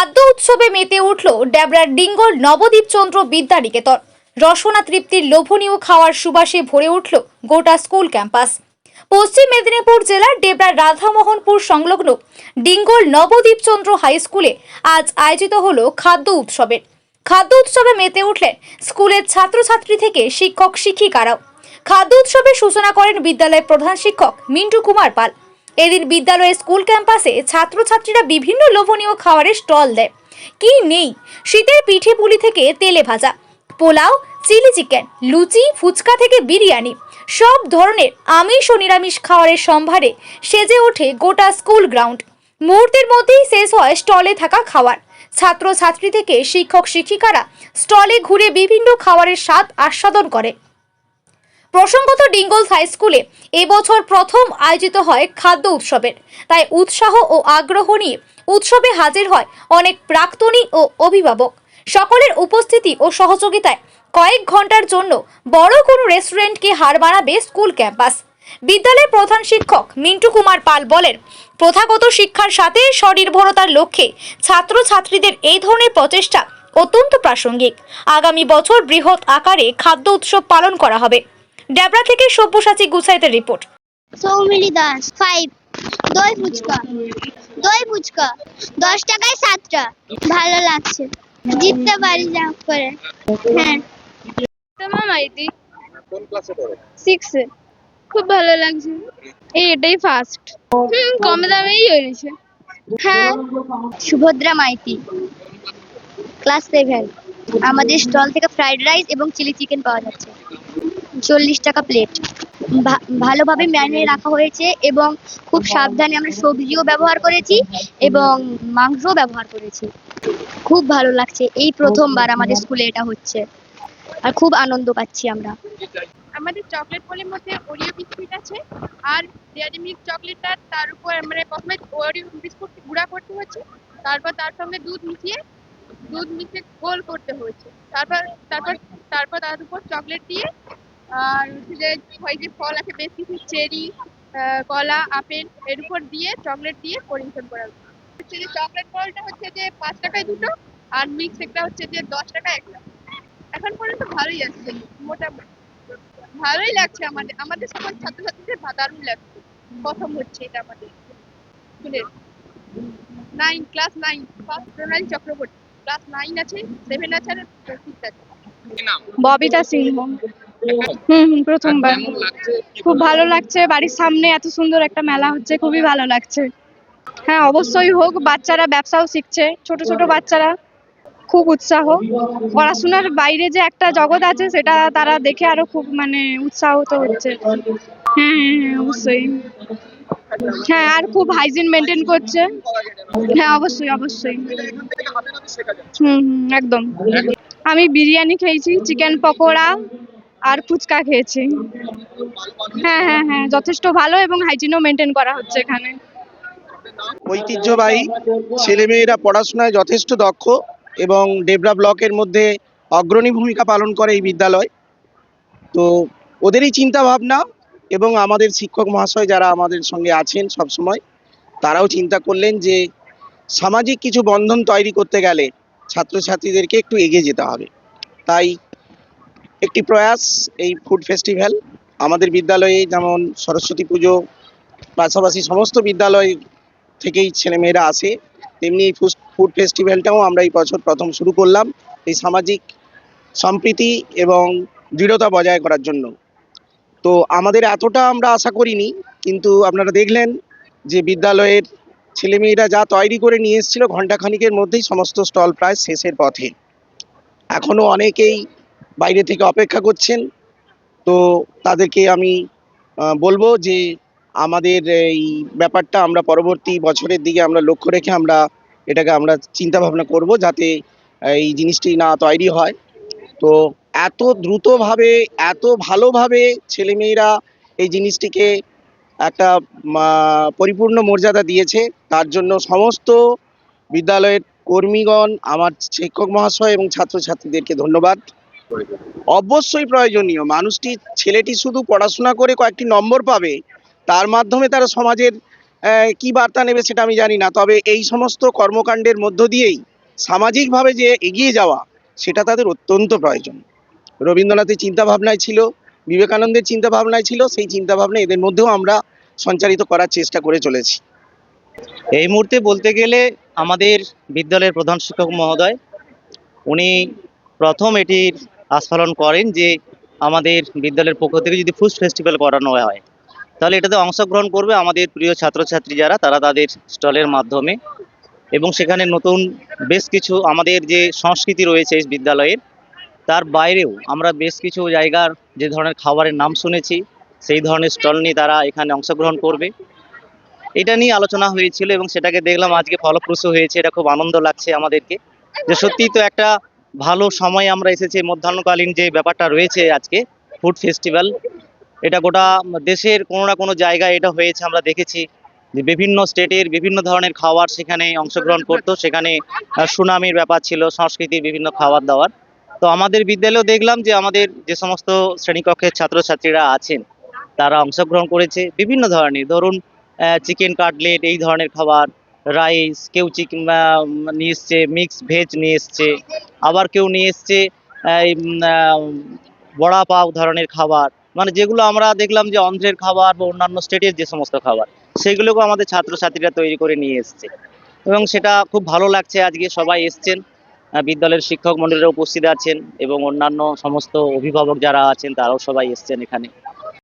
খাদ্য উৎসবে মেতে উঠল ড্যাবরার ডিঙ্গল নবদ্বীপ চন্দ্র বিদ্যানিকেতন। রসনা তৃপ্তির লোভনীয় খাওয়ার সুবাসে ভরে উঠল গোটা স্কুল ক্যাম্পাস। পশ্চিম মেদিনীপুর জেলার ডেবরার রাধামোহনপুর সংলগ্ন ডিঙ্গল নবদ্বীপ চন্দ্র হাই স্কুলে আজ আয়োজিত হল খাদ্য উৎসবের। খাদ্য উৎসবে মেতে উঠলেন স্কুলের ছাত্রছাত্রী থেকে শিক্ষক শিক্ষিকারাও খাদ্য উৎসবের সূচনা করেন বিদ্যালয়ের প্রধান শিক্ষক মিন্টু কুমার পাল। এদিন বিদ্যালয়ের স্কুল ক্যাম্পাসে ছাত্রছাত্রীরা বিভিন্ন লোভনীয় খাবারের স্টল দেয়। কি নেই? শীতের পিঠে পুলি থেকে তেলে ভাজা, পোলাও, চিলি চিকেন, লুচি, ফুচকা থেকে বিরিয়ানি, সব ধরনের আমিষ ও নিরামিষ খাবারের সম্ভারে সেজে ওঠে গোটা স্কুল গ্রাউন্ড। মুহূর্তের মধ্যেই শেষ হয় স্টলে থাকা খাবার। ছাত্র ছাত্রী থেকে শিক্ষক শিক্ষিকারা স্টলে ঘুরে বিভিন্ন খাবারের স্বাদ আস্বাদন করে। প্রসঙ্গত ডিঙ্গলস হাই স্কুলে এবছর প্রথম আয়োজিত হয় খাদ্য উৎসবের। তাই উৎসাহ ও আগ্রহ নিয়ে উৎসবে হাজির হয় অনেক প্রাক্তনী ও অভিভাবক। সকলের উপস্থিতি ও সহযোগিতায় কয়েক ঘণ্টার জন্য বড় কোনো রেস্টুরেন্টকে হার মানাবে স্কুল ক্যাম্পাস। বিদ্যালয়ের প্রধান শিক্ষক মিন্টু কুমার পাল বলেন, প্রথাগত শিক্ষার সাথে স্বনির্ভরতার লক্ষ্যে ছাত্রছাত্রীদের এই ধরনের প্রচেষ্টা অত্যন্ত প্রাসঙ্গিক। আগামী বছর বৃহৎ আকারে খাদ্য উৎসব পালন করা হবে। ড্যাবরা থেকে সব্যসাচী গুসাইতের রিপোর্ট। সৌমিলি দাস ফাইভ দই ফুচকা। দই ফুচকা। দশ টাকায় সাতটা। ভালো লাগছে। জিততে পারি যা করে। হ্যাঁ। তোমার মাইতি কোন ক্লাসে পড়ো? সিক্সে খুব ভালো লাগছে। এই এটাই ফার্স্ট হুম কম দামেই হয়েছে। হ্যাঁ। সুভদ্রা মাইতি। ক্লাস সেভেন আমাদের স্টল থেকে ফ্রাইড রাইস এবং চিলি চিকেন পাওয়া যাচ্ছে। চল্লিশ টাকা প্লেট ভালোভাবে ম্যারিনেট রাখা হয়েছে এবং খুব সাবধানে আমরা সবজিও ব্যবহার করেছি এবং মাংসও ব্যবহার করেছি। খুব ভালো লাগছে। এই প্রথমবার আমাদের স্কুলে এটা হচ্ছে। আর খুব আনন্দ পাচ্ছি আমরা। আমাদের চকলেট পলির মধ্যে ওরিও বিস্কুট আছে আর ডেয়ারি মিল্ক চকলেটটা তার উপর মানে প্রথমে ওরিও বিস্কুট গুঁড়া করতে হচ্ছে তারপর তার সঙ্গে দুধ মিশিয়ে দুধ মিশিয়ে গোল করতে হয়েছে তারপর তারপর তারপর তার উপর চকলেট দিয়ে আর হচ্ছে যে হয় যে ফল আছে বেশ কিছু চেরি কলা আপেল এর উপর দিয়ে চকলেট দিয়ে পরিবেশন করা হচ্ছে। যে চকলেট ফলটা হচ্ছে যে পাঁচ টাকায় দুটো আর মিক্স একটা হচ্ছে যে দশ টাকা একটা। এখন পর্যন্ত ভালোই আসছে মোটামুটি। ভালোই লাগছে আমাদের আমাদের সকল ছাত্রছাত্রীদের দারুণ লাগছে। প্রথম হচ্ছে এটা আমাদের। স্কুলের nine class nine first Pranali Chakraborty. Class nine আছে সেভেন আছে আর সিক্স আছে। ববিতা সিংহ হুম হুম প্রথমবার। খুব ভালো লাগছে বাড়ির সামনে এত সুন্দর একটা মেলা হচ্ছে খুবই ভালো লাগছে। হ্যাঁ অবশ্যই হোক বাচ্চারা ব্যবসাও শিখছে ছোট ছোট বাচ্চারা খুব উৎসাহ। পড়াশোনার বাইরে যে একটা জগৎ আছে সেটা তারা দেখে আরও খুব মানে উৎসাহিত হচ্ছে। হ্যাঁ হ্যাঁ হ্যাঁ অবশ্যই। হ্যাঁ আর খুব হাইজিন মেনটেন করছে। হ্যাঁ অবশ্যই অবশ্যই। হুম হুম একদম। আমি বিরিয়ানি খেয়েছি চিকেন পকোড়া আর ফুচকা খেয়েছি। হ্যাঁ হ্যাঁ হ্যাঁ যথেষ্ট ভালো এবং হাইজিনও মেনটেন করা হচ্ছে এখানে। ঐতিহ্যবাহী ছেলেমেয়েরা পড়াশোনায় যথেষ্ট দক্ষ এবং ডেবরা ব্লকের মধ্যে অগ্রণী ভূমিকা পালন করে এই বিদ্যালয়। তো ওদেরই চিন্তা ভাবনা এবং আমাদের শিক্ষক মহাশয় যারা আমাদের সঙ্গে আছেন সব সময় তারাও চিন্তা করলেন যে সামাজিক কিছু বন্ধন তৈরি করতে গেলে ছাত্রছাত্রীদেরকে একটু এগিয়ে যেতে হবে। তাই একটি প্রয়াস, এই ফুড ফেস্টিভ্যাল। আমাদের বিদ্যালয়ে যেমন সরস্বতী পুজো, পাশাপাশি সমস্ত বিদ্যালয় থেকেই ছেলেমেয়েরা আসে, তেমনি এই ফুড ফেস্টিভ্যালটাও আমরা এই বছর প্রথম শুরু করলাম, এই সামাজিক সম্প্রীতি এবং দৃঢ়তা বজায় করার জন্য। তো আমাদের এতটা আমরা আশা করিনি, কিন্তু আপনারা দেখলেন যে বিদ্যালয়ের ছেলেমেয়েরা যা তৈরি করে নিয়ে এসেছিল, ঘণ্টাখানিকের মধ্যেই সমস্ত স্টল প্রায় শেষের পথে। এখনও অনেকেই বাইরে থেকে অপেক্ষা করছেন। তো তাদেরকে আমি বলব যে আমাদের এই ব্যাপারটা আমরা পরবর্তী বছরের দিকে আমরা লক্ষ্য রেখে আমরা এটাকে আমরা চিন্তা ভাবনা করব যাতে এই জিনিসটি না তৈরি হয়। তো এত দ্রুতভাবে, এত ভালোভাবে ছেলেমেয়েরা এই জিনিসটিকে একটা পরিপূর্ণ মর্যাদা দিয়েছে। তার জন্য সমস্ত বিদ্যালয়ের কর্মীগণ, আমার শিক্ষক মহাশয় এবং ছাত্রছাত্রীদেরকে ধন্যবাদ। অবশ্যই প্রয়োজনীয়। মানুষটি, ছেলেটি শুধু পড়াশোনা করে কয়েকটি নম্বর পাবে, তার মাধ্যমে তারা সমাজের কি বার্তা নেবে সেটা আমি জানি না। তবে এই সমস্ত কর্মকাণ্ডের মধ্য দিয়েই সামাজিকভাবে যে এগিয়ে যাওয়া, সেটা তাদের অত্যন্ত প্রয়োজন। রবীন্দ্রনাথের চিন্তা ভাবনায় ছিল, বিবেকানন্দের চিন্তা ভাবনায় ছিল, সেই চিন্তা ভাবনা এদের মধ্যেও আমরা সঞ্চারিত করার চেষ্টা করে চলেছি। এই মুহূর্তে বলতে গেলে আমাদের বিদ্যালয়ের প্রধান শিক্ষক মহোদয়, উনি প্রথম এটির আস্ফালন করেন যে আমাদের বিদ্যালয়ের পক্ষ থেকে যদি ফুড ফেস্টিভ্যাল করানো হয়, তাহলে এটাতে অংশগ্রহণ করবে আমাদের প্রিয় ছাত্রছাত্রী যারা, তারা তাদের স্টলের মাধ্যমে। এবং সেখানে নতুন বেশ কিছু আমাদের যে সংস্কৃতি রয়েছে এই বিদ্যালয়ের, তার বাইরেও আমরা বেশ কিছু জায়গার যে ধরনের খাবারের নাম শুনেছি, সেই ধরনের স্টল নিয়ে তারা এখানে অংশগ্রহণ করবে। এটা নিয়ে আলোচনা হয়েছিল এবং সেটাকে দেখলাম আজকে ফলপ্রসূ হয়েছে, এটা খুব আনন্দ লাগছে আমাদেরকে। যে সত্যিই তো একটা ভালো সময় আমরা এসেছি মধ্যাহ্নকালীন যে ব্যাপারটা রয়েছে আজকে ফুড ফেস্টিভ্যাল। এটা গোটা দেশের কোনো না কোনো জায়গায় এটা হয়েছে, আমরা দেখেছি। যে বিভিন্ন স্টেটের বিভিন্ন ধরনের খাবার সেখানে অংশগ্রহণ করতো, সেখানে সুনামির ব্যাপার ছিল, সংস্কৃতির বিভিন্ন খাবার দাবার। তো আমাদের বিদ্যালয়েও দেখলাম যে আমাদের যে সমস্ত শ্রেণীকক্ষের ছাত্রছাত্রীরা আছেন, তারা অংশগ্রহণ করেছে, বিভিন্ন ধরনের। ধরুন চিকেন কাটলেট, এই ধরনের খাবার রাইস কেউ চিকেন নিয়ে এসছে মিক্স ভেজ নিয়ে এসছে, আবার কেউ নিয়ে এসছে বড়া পাও ধরনের খাবার। মানে যেগুলো আমরা দেখলাম যে অন্ধ্রের খাবার বা অন্যান্য স্টেটের যে সমস্ত খাবার, সেগুলোকেও আমাদের ছাত্রছাত্রীরা তৈরি করে নিয়ে এসছে। এবং সেটা খুব ভালো লাগছে, আজকে সবাই এসছেন বিদ্যালয়ের শিক্ষক মন্ডলীরা উপস্থিত আছেন এবং অন্যান্য সমস্ত অভিভাবক যারা আছেন, তারাও সবাই এসছেন এখানে।